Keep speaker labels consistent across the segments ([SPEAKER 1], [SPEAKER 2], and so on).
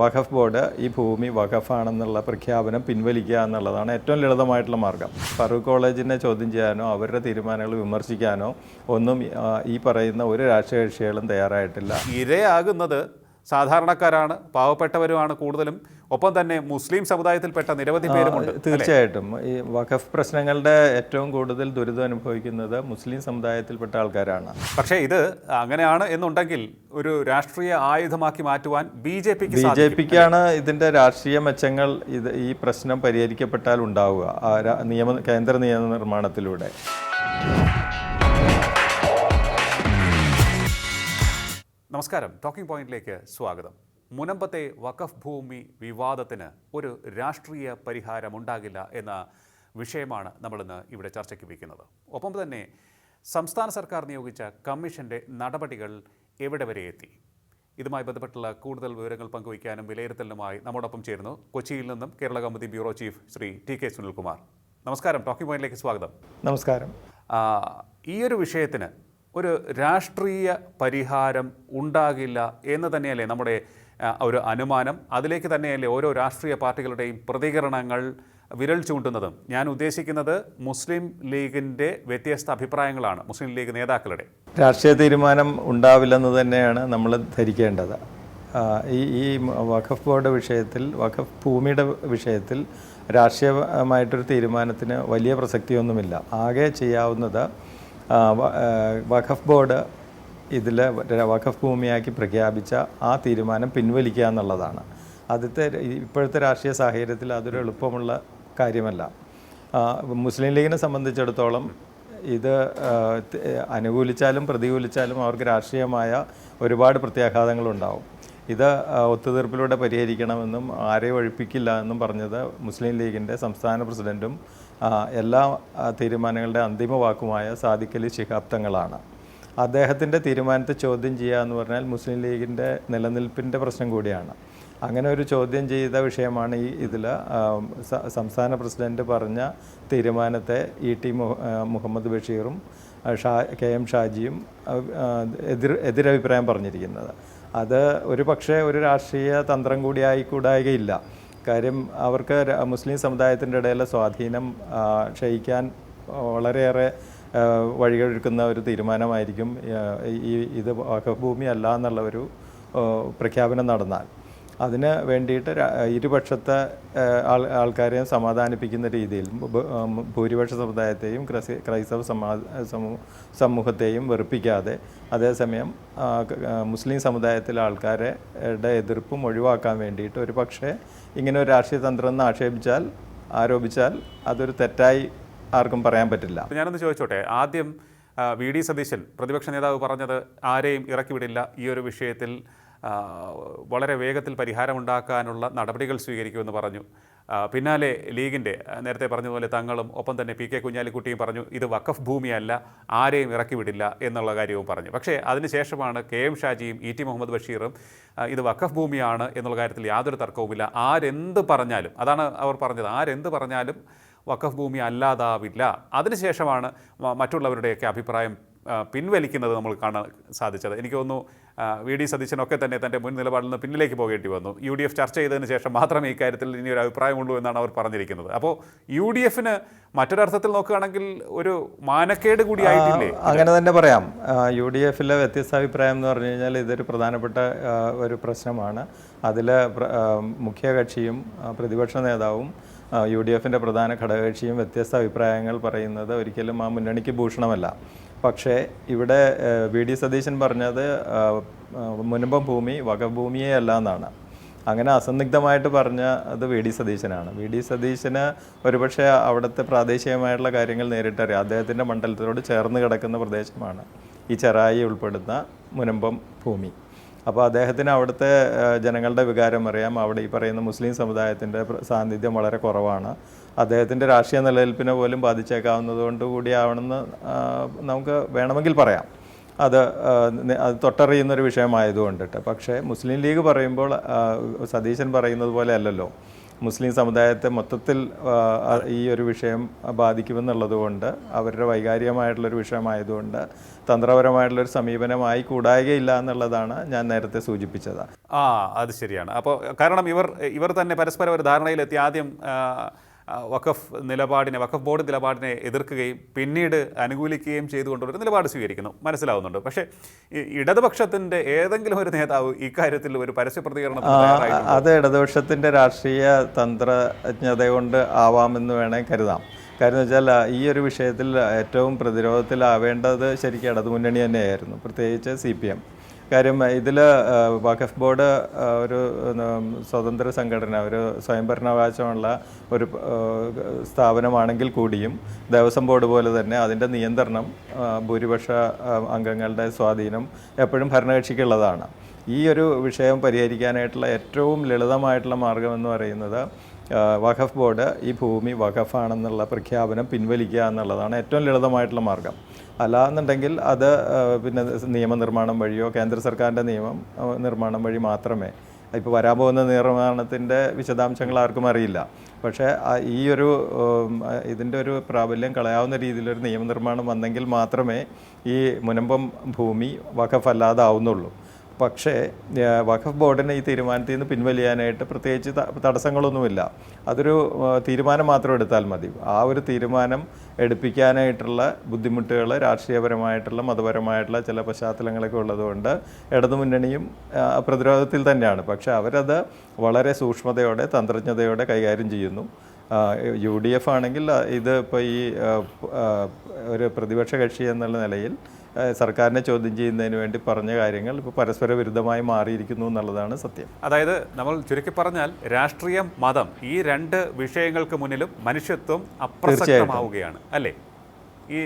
[SPEAKER 1] വഖഫ് board ഈ ഭൂമി വഖഫാണെന്നുള്ള പ്രഖ്യാപനം പിൻവലിക്കുക എന്നുള്ളതാണ് ഏറ്റവും ലളിതമായിട്ടുള്ള മാർഗം. ഫറൂഖ് കോളേജിനെ ചോദ്യം ചെയ്യാനോ അവരുടെ തീരുമാനങ്ങൾ വിമർശിക്കാനോ ഒന്നും ഈ പറയുന്ന ഒരു രാഷ്ട്രീയ കക്ഷികളും തയ്യാറായിട്ടില്ല.
[SPEAKER 2] ഇരയാകുന്നത് സാധാരണക്കാരാണ് പാവപ്പെട്ടവരുമാണ് കൂടുതലും. ഒപ്പം തന്നെ മുസ്ലിം സമുദായത്തിൽപ്പെട്ട നിരവധി പേരുമുണ്ട്
[SPEAKER 1] തീർച്ചയായിട്ടും. ഈ വഖഫ് പ്രശ്നങ്ങളുടെ ഏറ്റവും കൂടുതൽ ദുരിതം അനുഭവിക്കുന്നത് മുസ്ലിം സമുദായത്തിൽപ്പെട്ട ആൾക്കാരാണ്.
[SPEAKER 2] പക്ഷേ ഇത് അങ്ങനെയാണ് എന്നുണ്ടെങ്കിൽ ഒരു രാഷ്ട്രീയ ആയുധമാക്കി മാറ്റുവാൻ ബി ജെ പിക്ക്
[SPEAKER 1] ബി ജെ പിക്കാണ് ഇതിന്റെ രാഷ്ട്രീയ മെച്ചങ്ങൾ ഇത് ഈ പ്രശ്നം പരിഹരിക്കപ്പെട്ടാൽ ഉണ്ടാവുക. നിയമ കേന്ദ്ര നിയമനിർമ്മാണത്തിലൂടെ.
[SPEAKER 2] നമസ്കാരം. ടോക്കിംഗ് പോയിന്റിലേക്ക് സ്വാഗതം. മുനമ്പത്തെ വഖഫ് ഭൂമി വിവാദത്തിന് ഒരു രാഷ്ട്രീയ പരിഹാരം ഉണ്ടാകില്ല എന്ന വിഷയമാണ് നമ്മളിന്ന് ഇവിടെ ചർച്ചയ്ക്ക് വയ്ക്കുന്നത്. ഒപ്പം തന്നെ സംസ്ഥാന സർക്കാർ നിയോഗിച്ച കമ്മീഷന്റെ നടപടികൾ എവിടെ വരെ എത്തി? ഇതുമായി ബന്ധപ്പെട്ടുള്ള കൂടുതൽ വിവരങ്ങൾ പങ്കുവയ്ക്കാനും വിലയിരുത്തലിനുമായി നമ്മോടൊപ്പം ചേരുന്നു കൊച്ചിയിൽ നിന്നും Kerala Kaumudi bureau chief Shri T K Sunilkumar. നമസ്കാരം. ടോക്കിംഗ് പോയിന്റിലേക്ക് സ്വാഗതം.
[SPEAKER 1] നമസ്കാരം.
[SPEAKER 2] ഈ ഒരു വിഷയത്തിന് ഒരു രാഷ്ട്രീയ പരിഹാരം ഉണ്ടാകില്ല എന്ന് തന്നെയല്ലേ നമ്മുടെ ഒരു അനുമാനം. അതിലേക്ക് തന്നെയല്ലേ ഓരോ രാഷ്ട്രീയ പാർട്ടികളുടെയും പ്രതികരണങ്ങൾ വിരൽ ചൂണ്ടുന്നതും. ഞാൻ ഉദ്ദേശിക്കുന്നത് മുസ്ലിം ലീഗിന്റെ വ്യത്യസ്ത അഭിപ്രായങ്ങളാണ് മുസ്ലിം ലീഗ് നേതാക്കളുടെ.
[SPEAKER 1] രാഷ്ട്രീയ തീരുമാനം ഉണ്ടാവില്ലെന്ന് തന്നെയാണ് നമ്മൾ ധരിക്കേണ്ടത്. ഈ ഈ വഖഫ് ബോർഡ് വിഷയത്തിൽ വഖഫ് ഭൂമിയുടെ വിഷയത്തിൽ രാഷ്ട്രീയമായിട്ടൊരു തീരുമാനത്തിന് വലിയ പ്രസക്തിയൊന്നുമില്ല. ആകെ ചെയ്യാവുന്നത് വഖഫ് ബോർഡ് ഇതിൽ വഖഫ് ഭൂമിയാക്കി പ്രഖ്യാപിച്ച ആ തീരുമാനം പിൻവലിക്കുക എന്നുള്ളതാണ്. ആദ്യത്തെ ഇപ്പോഴത്തെ രാഷ്ട്രീയ സാഹചര്യത്തിൽ അതൊരു എളുപ്പമുള്ള കാര്യമല്ല. മുസ്ലിം ലീഗിനെ സംബന്ധിച്ചിടത്തോളം ഇത് അനുകൂലിച്ചാലും പ്രതികൂലിച്ചാലും അവർക്ക് രാഷ്ട്രീയമായ ഒരുപാട് പ്രത്യാഘാതങ്ങളുണ്ടാവും. ഇത് ഒത്തുതീർപ്പിലൂടെ പരിഹരിക്കണമെന്നും ആരെയും ഒഴിപ്പിക്കില്ല എന്നും പറഞ്ഞത് മുസ്ലിം ലീഗിന്റെ സംസ്ഥാന പ്രസിഡന്റും എല്ലാ തീരുമാനങ്ങളുടെ അന്തിമ വാക്കുമായ സാദിഖലി ശിഹാബ് തങ്ങളാണ് അദ്ദേഹത്തിന്റെ തീരുമാനത്തെ ചോദ്യം ചെയ്യുക എന്ന് പറഞ്ഞാൽ മുസ്ലിം ലീഗിന്റെ നിലനിൽപ്പിന്റെ പ്രശ്നം കൂടിയാണ്. അങ്ങനെ ഒരു ചോദ്യം ചെയ്ത വിഷയമാണ് ഈ ഇതിൽ സംസ്ഥാന പ്രസിഡന്റ് പറഞ്ഞ തീരുമാനത്തെ ഇ ടി മുഹമ്മദ് ബഷീറും ഷാ കെ എം ഷാജിയും എതിർ എതിരഭിപ്രായം പറഞ്ഞിരിക്കുന്നത്. അത് ഒരു പക്ഷേ ഒരു രാഷ്ട്രീയ തന്ത്രം കൂടി ആയിക്കൂടായികയില്ല. കാര്യം അവർക്ക് മുസ്ലിം സമുദായത്തിന്റെ ഇടയിലെ സ്വാധീനം ക്ഷയിക്കാൻ വളരെയേറെ വഴികൊഴുക്കുന്ന ഒരു തീരുമാനമായിരിക്കും ഈ ഇത് വഖഫ് ഭൂമി അല്ല എന്നുള്ള ഒരു പ്രഖ്യാപനം നടന്നാൽ. അതിന് വേണ്ടിയിട്ട് ഇരുപക്ഷത്തെ ആൾ ആൾക്കാരെയും സമാധാനിപ്പിക്കുന്ന രീതിയിൽ ഭൂരിപക്ഷ സമുദായത്തെയും ക്രൈസ്തവ സമാ സമൂഹത്തെയും വെറുപ്പിക്കാതെ അതേസമയം മുസ്ലിം സമുദായത്തിലെ ആൾക്കാരുടെ എതിർപ്പും ഒഴിവാക്കാൻ വേണ്ടിയിട്ട് ഒരു പക്ഷേ ഇങ്ങനെ ഒരു രാഷ്ട്രീയ തന്ത്രം എന്ന് ആക്ഷേപിച്ചാൽ ആരോപിച്ചാൽ അതൊരു തെറ്റായി ആർക്കും പറയാൻ പറ്റില്ല.
[SPEAKER 2] ഞാനൊന്ന് ചോദിച്ചോട്ടെ ആദ്യം വി. ഡി. സതീശൻ പ്രതിപക്ഷ നേതാവ് പറഞ്ഞത് ആരെയും ഇറക്കിവിടില്ല ഈ ഒരു വിഷയത്തിൽ വളരെ വേഗത്തിൽ പരിഹാരമുണ്ടാക്കാനുള്ള നടപടികൾ സ്വീകരിക്കുമെന്ന് പറഞ്ഞു. പിന്നാലെ ലീഗിന്റെ നേരത്തെ പറഞ്ഞതുപോലെ തങ്ങളും ഒപ്പം തന്നെ പി കെ കുഞ്ഞാലിക്കുട്ടിയും പറഞ്ഞു ഇത് വഖഫ് ഭൂമിയല്ല ആരെയും ഇറക്കി വിടില്ല എന്നുള്ള കാര്യവും പറഞ്ഞു. പക്ഷേ അതിനുശേഷമാണ് കെ എം ഷാജിയും ഇ ടി മുഹമ്മദ് ബഷീറും ഇത് വഖഫ് ഭൂമിയാണ് എന്നുള്ള കാര്യത്തിൽ യാതൊരു തർക്കവുമില്ല. ആരെന്ത് പറഞ്ഞാലും അതാണ് അവർ പറഞ്ഞത് ആരെന്ത് പറഞ്ഞാലും വഖഫ് ഭൂമി അല്ലാതാവില്ല അതിനുശേഷമാണ് മറ്റുള്ളവരുടെയൊക്കെ അഭിപ്രായം പിൻവലിക്കുന്നത് നമ്മൾ കാണാൻ സാധിച്ചത്. എനിക്ക് തോന്നുന്നു വി ഡി സതീശനൊക്കെ തന്നെ തന്റെ മുൻ നിലപാടിൽ നിന്ന് പിന്നിലേക്ക് പോകേണ്ടി വന്നു. യു ഡി എഫ് ചർച്ച ചെയ്തതിന് ശേഷം മാത്രമേ ഇക്കാര്യത്തിൽ ഇനി ഒരു അഭിപ്രായമുള്ളൂ എന്നാണ് അവർ പറഞ്ഞിരിക്കുന്നത്. അപ്പോൾ യു ഡി എഫിന് മറ്റൊരർത്ഥത്തിൽ നോക്കുകയാണെങ്കിൽ ഒരു മാനക്കേട് കൂടി ആയിട്ടില്ലേ?
[SPEAKER 1] അങ്ങനെ തന്നെ പറയാം. യു ഡി എഫിലെ വ്യത്യസ്ത അഭിപ്രായം എന്ന് പറഞ്ഞു കഴിഞ്ഞാൽ ഇതൊരു പ്രധാനപ്പെട്ട ഒരു പ്രശ്നമാണ്. അതിൽ മുഖ്യ കക്ഷിയും പ്രതിപക്ഷ നേതാവും യു ഡി എഫിന്റെ പ്രധാന ഘടകകക്ഷിയും വ്യത്യസ്ത അഭിപ്രായങ്ങൾ പറയുന്നത് ഒരിക്കലും ആ മുന്നണിക്ക് ഭൂഷണമല്ല. പക്ഷേ ഇവിടെ വി. ഡി. സതീശൻ പറഞ്ഞത് മുനമ്പം ഭൂമി വകഭൂമിയേ അല്ല എന്നാണ്. അങ്ങനെ അസന്നിഗ്ധമായിട്ട് പറഞ്ഞ അത് വി. ഡി. സതീശനാണ്. വി. ഡി. സതീശന് ഒരുപക്ഷെ അവിടുത്തെ പ്രാദേശികമായിട്ടുള്ള കാര്യങ്ങൾ നേരിട്ടറിയാം. അദ്ദേഹത്തിന്റെ മണ്ഡലത്തിനോട് ചേർന്ന് കിടക്കുന്ന പ്രദേശമാണ് ഈ ചെറായി ഉൾപ്പെടുന്ന മുനമ്പം ഭൂമി. അപ്പോൾ അദ്ദേഹത്തിന് അവിടുത്തെ ജനങ്ങളുടെ വികാരം അറിയാം. അവിടെ ഈ പറയുന്ന മുസ്ലിം സമുദായത്തിന്റെ സാന്നിധ്യം വളരെ കുറവാണ്. അദ്ദേഹത്തിന്റെ രാഷ്ട്രീയ നിലനിൽപ്പിനെ പോലും ബാധിച്ചേക്കാവുന്നതുകൊണ്ട് കൂടിയാവണമെന്ന് നമുക്ക് വേണമെങ്കിൽ പറയാം. അത് അത് തൊട്ടറിയുന്നൊരു വിഷയമായതുകൊണ്ടിട്ട്. പക്ഷേ മുസ്ലിം ലീഗ് പറയുമ്പോൾ സതീശൻ പറയുന്നത് പോലെ അല്ലല്ലോ. മുസ്ലിം സമുദായത്തെ മൊത്തത്തിൽ ഈ ഒരു വിഷയം ബാധിക്കുമെന്നുള്ളതുകൊണ്ട് അവരുടെ വൈകാരികമായിട്ടുള്ളൊരു വിഷയമായതുകൊണ്ട് തന്ത്രപരമായിട്ടുള്ളൊരു സമീപനമായി കൂടായകയില്ല എന്നുള്ളതാണ് ഞാൻ നേരത്തെ സൂചിപ്പിച്ചത്.
[SPEAKER 2] ആ അത് ശരിയാണ്. അപ്പോൾ കാരണം ഇവർ ഇവർ തന്നെ പരസ്പരം ഒരു ധാരണയിലെത്തി ആദ്യം വഖഫ് നിലപാടിനെ വഖഫ് ബോർഡ് നിലപാടിനെ എതിർക്കുകയും പിന്നീട് അനുകൂലിക്കുകയും ചെയ്തുകൊണ്ടൊരു നിലപാട് സ്വീകരിക്കുന്നു. മനസ്സിലാവുന്നുണ്ട്. പക്ഷേ ഇടതുപക്ഷത്തിന്റെ ഏതെങ്കിലും ഒരു നേതാവ് ഇക്കാര്യത്തിൽ ഒരു പരസ്യ പ്രതികരണം?
[SPEAKER 1] അത് ഇടതുപക്ഷത്തിന്റെ രാഷ്ട്രീയ തന്ത്രജ്ഞത കൊണ്ട് ആവാമെന്ന് വേണമെങ്കിൽ കരുതാം. കാര്യം വെച്ചാൽ ഈ ഒരു വിഷയത്തിൽ ഏറ്റവും പ്രതിരോധത്തിലാവേണ്ടത് ശരിക്കും ഇടതുമുന്നണി തന്നെയായിരുന്നു. പ്രത്യേകിച്ച് സി പി എം. കാര്യം ഇതിൽ വഖഫ് ബോർഡ് ഒരു സ്വതന്ത്ര സംഘടന ഒരു സ്വയംഭരണാവകാശമുള്ള ഒരു സ്ഥാപനമാണെങ്കിൽ കൂടിയും ദേവസ്വം ബോർഡ് പോലെ തന്നെ അതിന്റെ നിയന്ത്രണം ഭൂരിപക്ഷ അംഗങ്ങളുടെ സ്വാധീനം എപ്പോഴും ഭരണകക്ഷിക്കുള്ളതാണ്. ഈ ഒരു വിഷയം പരിഹരിക്കാനായിട്ടുള്ള ഏറ്റവും ലളിതമായിട്ടുള്ള മാർഗം എന്ന് പറയുന്നത് വഖഫ് ബോർഡ് ഈ ഭൂമി വഖഫാണെന്നുള്ള പ്രഖ്യാപനം പിൻവലിക്കുക എന്നുള്ളതാണ് ഏറ്റവും ലളിതമായിട്ടുള്ള മാർഗം. അല്ലാന്നുണ്ടെങ്കിൽ അത് പിന്നെ നിയമനിർമ്മാണം വഴിയോ കേന്ദ്ര സർക്കാരിന്റെ നിയമം നിർമ്മാണം വഴി മാത്രമേ. ഇപ്പോൾ വരാൻ പോകുന്ന നിർമ്മാണത്തിന്റെ വിശദാംശങ്ങൾ ആർക്കും അറിയില്ല. പക്ഷേ ഈ ഒരു ഇതിന്റെ ഒരു പ്രാബല്യം കളയാവുന്ന രീതിയിലൊരു നിയമനിർമ്മാണം വന്നെങ്കിൽ മാത്രമേ ഈ മുനമ്പം ഭൂമി വഖഫ് അല്ലാതാവുന്നുള്ളൂ. പക്ഷേ വഖഫ് ബോർഡിന് ഈ തീരുമാനത്തിൽ നിന്ന് പിൻവലിയാനായിട്ട് പ്രത്യേകിച്ച് തടസ്സങ്ങളൊന്നുമില്ല. അതൊരു തീരുമാനം മാത്രം എടുത്താൽ മതി. ആ ഒരു തീരുമാനം എടുപ്പിക്കാനായിട്ടുള്ള ബുദ്ധിമുട്ടുകൾ രാഷ്ട്രീയപരമായിട്ടുള്ള മതപരമായിട്ടുള്ള ചില പശ്ചാത്തലങ്ങളൊക്കെ ഉള്ളതുകൊണ്ട് ഇടതുമുന്നണിയും പ്രതിരോധത്തിൽ തന്നെയാണ്. പക്ഷേ അവരത് വളരെ സൂക്ഷ്മതയോടെ തന്ത്രജ്ഞതയോടെ കൈകാര്യം ചെയ്യുന്നു. യു ഡി എഫ് ആണെങ്കിൽ ഇത് ഇപ്പോൾ ഈ ഒരു പ്രതിപക്ഷ കക്ഷി എന്നുള്ള നിലയിൽ സർക്കാരിനെ ചോദ്യം ചെയ്യുന്നതിന് വേണ്ടി പറഞ്ഞ കാര്യങ്ങൾ ഇപ്പോൾ പരസ്പര വിരുദ്ധമായി മാറിയിരിക്കുന്നു എന്നുള്ളതാണ് സത്യം.
[SPEAKER 2] അതായത് നമ്മൾ ചുരുക്കി പറഞ്ഞാൽ രാഷ്ട്രീയം മതം ഈ രണ്ട് വിഷയങ്ങൾക്ക് മുന്നിലും മനുഷ്യത്വം അപ്രസക്തമാവുകയാണ് അല്ലേ? ഈ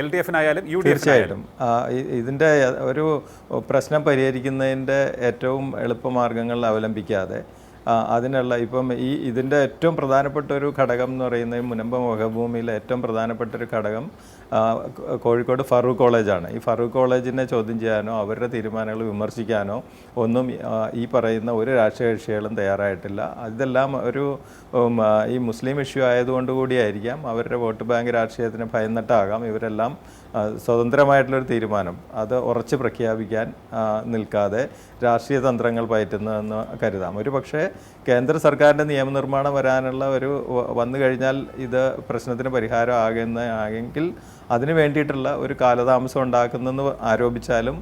[SPEAKER 2] എൽ ഡി എഫിനായാലും യു ഡി
[SPEAKER 1] തീർച്ചയായിട്ടും. ഇതിന്റെ ഒരു പ്രശ്നം പരിഹരിക്കുന്നതിന്റെ ഏറ്റവും എളുപ്പമാർഗങ്ങൾ അവലംബിക്കാതെ അതിനുള്ള ഇപ്പം ഈ ഇതിന്റെ ഏറ്റവും പ്രധാനപ്പെട്ട ഒരു ഘടകം എന്ന് പറയുന്നത് മുനമ്പ മുഖഭൂമിയിലെ ഏറ്റവും പ്രധാനപ്പെട്ട ഒരു ഘടകം കോഴിക്കോട് ഫറൂഖ് കോളേജാണ്. ഈ ഫറൂഖ് കോളേജിനെ ചോദ്യം ചെയ്യാനോ അവരുടെ തീരുമാനങ്ങൾ വിമർശിക്കാനോ ഒന്നും ഈ പറയുന്ന ഒരു രാഷ്ട്രീയ കക്ഷികളും തയ്യാറായിട്ടില്ല. ഇതെല്ലാം ഒരു ഈ മുസ്ലിം ഇഷ്യൂ ആയതുകൊണ്ട് കൂടിയായിരിക്കാം. അവരുടെ വോട്ട് ബാങ്ക് രാഷ്ട്രീയത്തിന് ഭയന്നിട്ടാകാം. ഇവരെല്ലാം സ്വതന്ത്രമായിട്ടുള്ളൊരു തീരുമാനം. അത് ഉറച്ച് പ്രഖ്യാപിക്കാൻ നിൽക്കാതെ രാഷ്ട്രീയ തന്ത്രങ്ങൾ പയറ്റുന്നതെന്ന് കരുതാം. ഒരു പക്ഷേ കേന്ദ്ര സർക്കാരിന്റെ നിയമനിർമ്മാണം വരാനുള്ള ഒരു വന്നു കഴിഞ്ഞാൽ ഇത് പ്രശ്നത്തിന് പരിഹാരം ആകുന്ന ആയെങ്കിൽ അതിന് വേണ്ടിയിട്ടുള്ള ഒരു കാലതാമസം ഉണ്ടാക്കുന്നെന്ന് ആരോപിച്ചാലും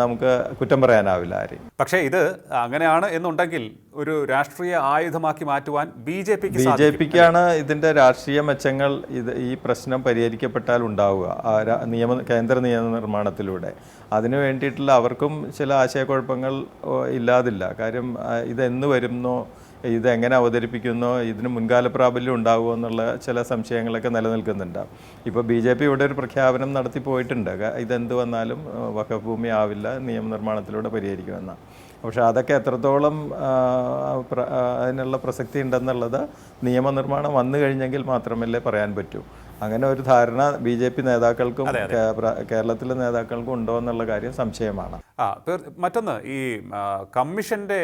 [SPEAKER 1] നമുക്ക് കുറ്റം പറയാനാവില്ല ആരെയും.
[SPEAKER 2] പക്ഷേ ഇത് അങ്ങനെയാണ് എന്നുണ്ടെങ്കിൽ ഒരു രാഷ്ട്രീയ ആയുധമാക്കി മാറ്റുവാൻ ബി ജെ പിക്ക്
[SPEAKER 1] ബി ജെ പിക്കാണ് ഇതിന്റെ രാഷ്ട്രീയ മെച്ചങ്ങൾ ഇത് ഈ പ്രശ്നം പരിഹരിക്കപ്പെട്ടാൽ ഉണ്ടാവുക നിയമ കേന്ദ്ര നിയമനിർമ്മാണത്തിലൂടെ. അതിനു വേണ്ടിയിട്ടുള്ള അവർക്കും ചില ആശയക്കുഴപ്പങ്ങൾ ഇല്ലാതില്ല. കാര്യം ഇതെന്ന് വരുന്നോ ഇതെങ്ങനെ അവതരിപ്പിക്കുന്നു ഇതിന് മുൻകാല പ്രാബല്യം ഉണ്ടാകുമോ എന്നുള്ള ചില സംശയങ്ങളൊക്കെ നിലനിൽക്കുന്നുണ്ട്. ഇപ്പോൾ ബി ജെ പി ഇവിടെ ഒരു പ്രഖ്യാപനം നടത്തി പോയിട്ടുണ്ട്. ഇതെന്ത് വന്നാലും വഖഫ് ഭൂമി ആവില്ല നിയമനിർമ്മാണത്തിലൂടെ പരിഹരിക്കുമെന്ന്. പക്ഷേ അതൊക്കെ എത്രത്തോളം അതിനുള്ള പ്രസക്തി ഉണ്ടെന്നുള്ളത് നിയമനിർമ്മാണം വന്നു കഴിഞ്ഞെങ്കിൽ മാത്രമല്ലേ പറയാൻ പറ്റൂ. അങ്ങനെ ഒരു ധാരണ ബി ജെ പി നേതാക്കൾക്കും കേരളത്തിലെ നേതാക്കൾക്കും ഉണ്ടോ എന്നുള്ള കാര്യം സംശയമാണ്.
[SPEAKER 2] ആ മറ്റൊന്ന് ഈ കമ്മീഷന്റെ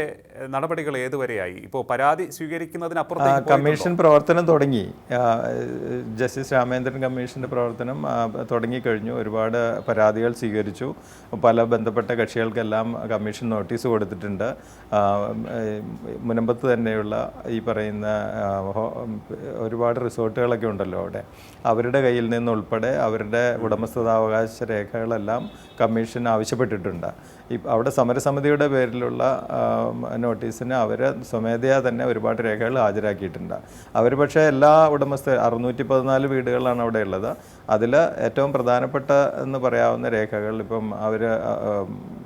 [SPEAKER 2] നടപടികൾ ഏതുവരെയായി? ഇപ്പോൾ പരാതി സ്വീകരിക്കുന്നതിനപ്പുറം?
[SPEAKER 1] കമ്മീഷൻ പ്രവർത്തനം തുടങ്ങി. ജസ്റ്റിസ് രാമേന്ദ്രൻ കമ്മീഷന്റെ പ്രവർത്തനം തുടങ്ങിക്കഴിഞ്ഞു ഒരുപാട് പരാതികൾ സ്വീകരിച്ചു. പല ബന്ധപ്പെട്ട കക്ഷികൾക്കെല്ലാം കമ്മീഷൻ നോട്ടീസ് കൊടുത്തിട്ടുണ്ട്. മുനമ്പത്ത് തന്നെയുള്ള ഈ പറയുന്ന ഒരുപാട് റിസോർട്ടുകളൊക്കെ ഉണ്ടല്ലോ അവിടെ. അവരുടെ കയ്യിൽ നിന്നുൾപ്പെടെ അവരുടെ ഉടമസ്ഥതാവകാശ രേഖകളെല്ലാം കമ്മീഷൻ ആവശ്യപ്പെട്ടിട്ടുണ്ട്. അവിടെ സമരസമിതിയുടെ പേരിലുള്ള നോട്ടീസിന് അവർ സ്വമേധയാ തന്നെ ഒരുപാട് രേഖകൾ ഹാജരാക്കിയിട്ടുണ്ട്. അവർ പക്ഷേ എല്ലാ ഉടമസ്ഥ അറുന്നൂറ്റി പതിനാല് വീടുകളാണ് അവിടെ ഉള്ളത്. അതിൽ ഏറ്റവും പ്രധാനപ്പെട്ട എന്ന് പറയാവുന്ന രേഖകൾ ഇപ്പം അവർ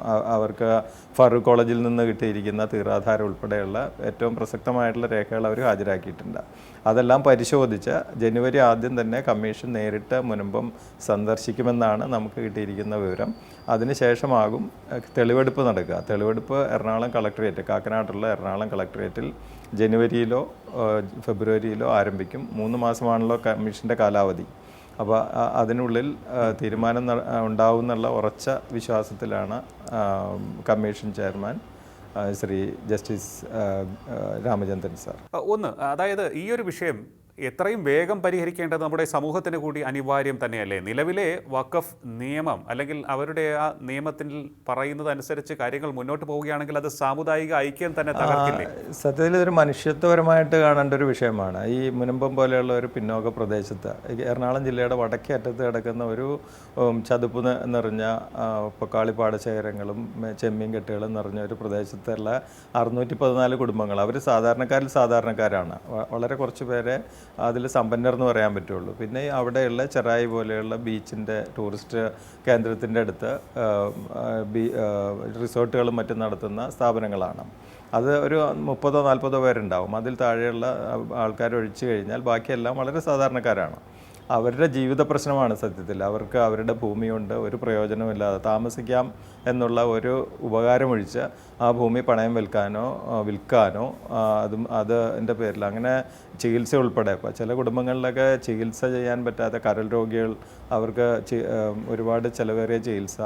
[SPEAKER 1] അവർക്ക് ഫറൂഖ് കോളേജിൽ നിന്ന് കിട്ടിയിരിക്കുന്ന തീറാധാരം ഉൾപ്പെടെയുള്ള ഏറ്റവും പ്രസക്തമായിട്ടുള്ള രേഖകൾ അവർ ഹാജരാക്കിയിട്ടുണ്ട്. അതെല്ലാം പരിശോധിച്ച് ജനുവരി ആദ്യം തന്നെ കമ്മീഷൻ നേരിട്ട് മുൻപം സന്ദർശിക്കുമെന്നാണ് നമുക്ക് കിട്ടിയിരിക്കുന്ന വിവരം. അതിനുശേഷമാകും തെളിവെടുപ്പ് നടക്കുക. തെളിവെടുപ്പ് എറണാകുളം കളക്ടറേറ്റ് കാക്കനാട്ടുള്ള എറണാകുളം കളക്ടറേറ്റിൽ ജനുവരിയിലോ ഫെബ്രുവരിയിലോ ആരംഭിക്കും. മൂന്ന് മാസമാണല്ലോ കമ്മീഷന്റെ കാലാവധി. അപ്പോൾ അതിനുള്ളിൽ തീരുമാനം ഉണ്ടാവും എന്നുള്ള ഉറച്ച വിശ്വാസത്തിലാണ് commission chairman Shri justice Ramachandran sir.
[SPEAKER 2] ഒന്ന് അതായത് ഈ ഒരു വിഷയം എത്രയും വേഗം പരിഹരിക്കേണ്ടത് നമ്മുടെ സമൂഹത്തിന് കൂടി അനിവാര്യം തന്നെയല്ലേ? നിലവിലെ വഖഫ് നിയമം അല്ലെങ്കിൽ അവരുടെ ആ നിയമത്തിൽ പറയുന്നത് അനുസരിച്ച് കാര്യങ്ങൾ മുന്നോട്ട് പോവുകയാണെങ്കിൽ അത് സാമുദായിക ഐക്യം തന്നെ തകർക്കില്ലേ?
[SPEAKER 1] സത്യത്തിൽ ഇതൊരു മനുഷ്യത്വപരമായിട്ട് കാണേണ്ട ഒരു വിഷയമാണ്. ഈ മുനമ്പം പോലെയുള്ള ഒരു പിന്നോക്ക പ്രദേശത്ത് എറണാകുളം ജില്ലയുടെ വടക്കേ അറ്റത്ത് കിടക്കുന്ന ഒരു ചതുപ്പ് നിറഞ്ഞ പൊക്കാളിപ്പാട ശേഖരങ്ങളും ചെമ്മീൻ കെട്ടുകളും നിറഞ്ഞ ഒരു പ്രദേശത്തുള്ള അറുന്നൂറ്റി പതിനാല് കുടുംബങ്ങൾ. അവർ സാധാരണക്കാരിൽ സാധാരണക്കാരാണ്. വളരെ കുറച്ച് പേരെ അതിൽ സമ്പന്നർ എന്ന് പറയാൻ പറ്റുള്ളൂ. പിന്നെ അവിടെയുള്ള ചെറായി പോലെയുള്ള ബീച്ചിന്റെ ടൂറിസ്റ്റ് കേന്ദ്രത്തിന്റെ അടുത്ത് ബീ റിസോർട്ടുകളും മറ്റും നടത്തുന്ന സ്ഥാപനങ്ങളാണ്. അത് ഒരു മുപ്പതോ നാൽപ്പതോ പേരുണ്ടാവും. അതിൽ താഴെയുള്ള ആൾക്കാർ ഒഴിച്ചു കഴിഞ്ഞാൽ ബാക്കിയെല്ലാം വളരെ സാധാരണക്കാരാണ്. അവരുടെ ജീവിത പ്രശ്നമാണ് സത്യത്തിൽ. അവർക്ക് അവരുടെ ഭൂമിയുണ്ട് ഒരു പ്രയോജനമില്ലാതെ താമസിക്കാം എന്നുള്ള ഒരു ഉപകാരമൊഴിച്ച് ആ ഭൂമി പണയം വിൽക്കാനോ വിൽക്കാനോ അതും അത് എന്റെ പേരിൽ അങ്ങനെ ചികിത്സ ഉൾപ്പെടെ. ഇപ്പോൾ ചില കുടുംബങ്ങളിലൊക്കെ ചികിത്സ ചെയ്യാൻ പറ്റാത്ത കരൾ രോഗികൾ അവർക്ക് ഒരുപാട് ചിലവേറിയ ചികിത്സ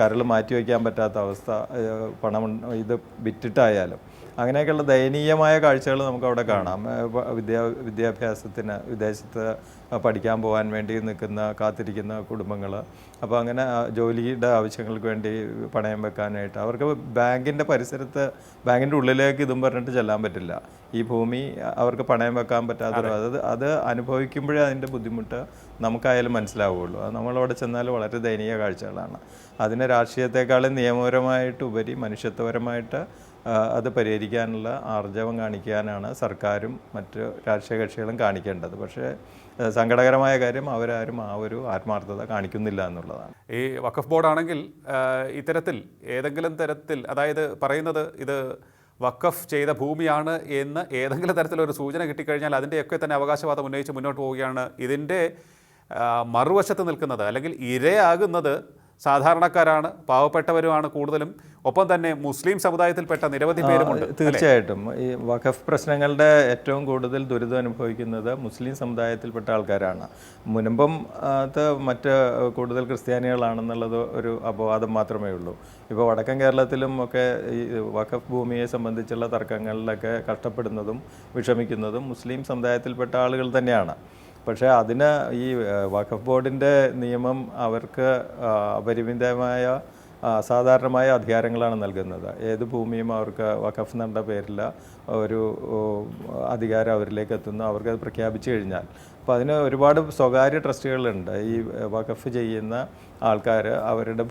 [SPEAKER 1] കരൾ മാറ്റി വയ്ക്കാൻ പറ്റാത്ത അവസ്ഥ പണം ഇത് വിറ്റിട്ടായാലും. അങ്ങനെയൊക്കെയുള്ള ദയനീയമായ കാഴ്ചകൾ നമുക്ക് അവിടെ കാണാം വിദ്യാ വിദ്യാഭ്യാസത്തിന് വിദേശത്ത് പഠിക്കാൻ പോകാൻ വേണ്ടി നിൽക്കുന്ന കാത്തിരിക്കുന്ന കുടുംബങ്ങൾ. അപ്പോൾ അങ്ങനെ ജോലിയുടെ ആവശ്യങ്ങൾക്ക് വേണ്ടി പണയം വെക്കാനായിട്ട് അവർക്ക് ബാങ്കിന്റെ പരിസരത്ത് ബാങ്കിന്റെ ഉള്ളിലേക്ക് ഇതും പറഞ്ഞിട്ട് ചെല്ലാൻ പറ്റില്ല. ഈ ഭൂമി അവർക്ക് പണയം വെക്കാൻ പറ്റാത്ത അത്. അത് അനുഭവിക്കുമ്പോഴേ അതിന്റെ ബുദ്ധിമുട്ട് നമുക്കായാലും മനസ്സിലാവുകയുള്ളൂ അത് നമ്മളവിടെ ചെന്നാൽ വളരെ ദയനീയ കാഴ്ചകളാണ്. അതിനെ രാഷ്ട്രീയത്തെക്കാളും നിയമപരമായിട്ട് ഉപരി മനുഷ്യത്വപരമായിട്ട് അത് പരിഹരിക്കാനുള്ള ആർജവം കാണിക്കാനാണ് സർക്കാരും മറ്റ് രാഷ്ട്രീയ കക്ഷികളും കാണിക്കേണ്ടത്. പക്ഷേ സങ്കടകരമായ കാര്യം അവരാരും ആ ഒരു ആത്മാർത്ഥത കാണിക്കുന്നില്ല എന്നുള്ളതാണ്.
[SPEAKER 2] ഈ വഖഫ് ബോർഡാണെങ്കിൽ ഇത്തരത്തിൽ ഏതെങ്കിലും തരത്തിൽ അതായത് പറയുന്നത് ഇത് വഖഫ് ചെയ്ത ഭൂമിയാണ് എന്ന് ഏതെങ്കിലും തരത്തിലൊരു സൂചന കിട്ടിക്കഴിഞ്ഞാൽ അതിന്റെയൊക്കെ തന്നെ അവകാശവാദം ഉന്നയിച്ച് മുന്നോട്ട് പോവുകയാണ്. ഇതിന്റെ മറുവശത്ത് നിൽക്കുന്നത് അല്ലെങ്കിൽ ഇരയാകുന്നത് സാധാരണക്കാരാണ് പാവപ്പെട്ടവരുമാണ് കൂടുതലും. ഒപ്പം തന്നെ മുസ്ലിം സമുദായത്തിൽപ്പെട്ട നിരവധി പേരുമുണ്ട്
[SPEAKER 1] തീർച്ചയായിട്ടും. ഈ വഖഫ് പ്രശ്നങ്ങളുടെ ഏറ്റവും കൂടുതൽ ദുരിതം അനുഭവിക്കുന്നത് മുസ്ലിം സമുദായത്തിൽപ്പെട്ട ആൾക്കാരാണ്. മുനമ്പം അത് മറ്റ് കൂടുതൽ ക്രിസ്ത്യാനികളാണെന്നുള്ളത് ഒരു അപവാദം മാത്രമേ ഉള്ളൂ. ഇപ്പോൾ വടക്കൻ കേരളത്തിലും ഒക്കെ ഈ വഖഫ് ഭൂമിയെ സംബന്ധിച്ചുള്ള തർക്കങ്ങളിലൊക്കെ കഷ്ടപ്പെടുന്നതും വിഷമിക്കുന്നതും മുസ്ലിം സമുദായത്തിൽപ്പെട്ട ആളുകൾ തന്നെയാണ്. പക്ഷേ അതിന് ഈ വഖഫ് ബോർഡിന്റെ നിയമം അവർക്ക് അപരിമിതമായ അസാധാരണമായ അധികാരങ്ങളാണ് നൽകുന്നത്. ഏത് ഭൂമിയും അവർക്ക് വഖഫ് എന്ന പേരിൽ ഒരു അധികാരം അവരിലേക്ക് എത്തുന്നു. അവർക്ക് അത് പ്രഖ്യാപിച്ചു കഴിഞ്ഞാൽ. അപ്പോൾ അതിന് ഒരുപാട് സ്വകാര്യ ട്രസ്റ്റുകളുണ്ട്. ഈ വഖഫ് ചെയ്യുന്ന ആൾക്കാർ അവരുടെ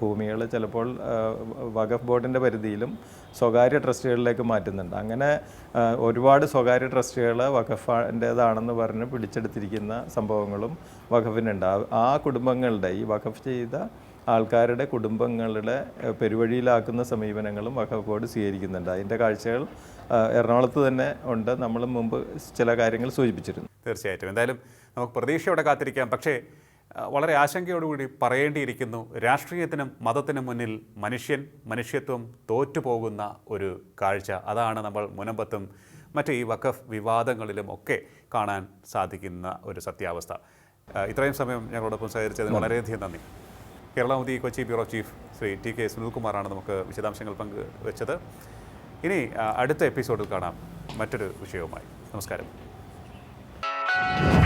[SPEAKER 1] ഭൂമികൾ ചിലപ്പോൾ വഖഫ് ബോർഡിന്റെ പരിധിയിലും സ്വകാര്യ ട്രസ്റ്റുകളിലേക്ക് മാറ്റുന്നുണ്ട്. അങ്ങനെ ഒരുപാട് സ്വകാര്യ ട്രസ്റ്റുകൾ വഖഫിന്റേതാണെന്ന് പറഞ്ഞ് പിടിച്ചെടുത്തിരിക്കുന്ന സംഭവങ്ങളും വഖഫിനുണ്ട്. ആ- കുടുംബങ്ങളുടെ ഈ വഖഫ് ചെയ്ത ആൾക്കാരുടെ കുടുംബങ്ങളുടെ പെരുവഴിയിലാക്കുന്ന സമീപനങ്ങളും വഖഫ് ബോർഡ് സ്വീകരിക്കുന്നുണ്ട്. അതിന്റെ കാഴ്ചകൾ എറണാകുളത്ത് തന്നെ ഉണ്ട്. നമ്മൾ മുമ്പ് ചില കാര്യങ്ങൾ സൂചിപ്പിച്ചിരുന്നു.
[SPEAKER 2] തീർച്ചയായിട്ടും. എന്തായാലും നമുക്ക് പ്രതീക്ഷയോടെ കാത്തിരിക്കാം. പക്ഷേ വളരെ ആശങ്കയോടുകൂടി പറയേണ്ടിയിരിക്കുന്നു രാഷ്ട്രീയത്തിനും മതത്തിനും മുന്നിൽ മനുഷ്യൻ മനുഷ്യത്വം തോറ്റുപോകുന്ന ഒരു കാഴ്ച. അതാണ് നമ്മൾ മുനമ്പത്തും മറ്റ് ഈ വഖഫ് വിവാദങ്ങളിലും ഒക്കെ കാണാൻ സാധിക്കുന്ന ഒരു സത്യാവസ്ഥ. ഇത്രയും സമയം ഞങ്ങളോടൊപ്പം സഹകരിച്ചതിന് വളരെയധികം നന്ദി. കേരളാമതി Kochi bureau chief Shri T K സുനിൽകുമാറാണ് നമുക്ക് വിശദാംശങ്ങൾ പങ്കുവച്ചത്. ഇനി അടുത്ത എപ്പിസോഡിൽ കാണാം മറ്റൊരു വിഷയവുമായി. നമസ്കാരം. you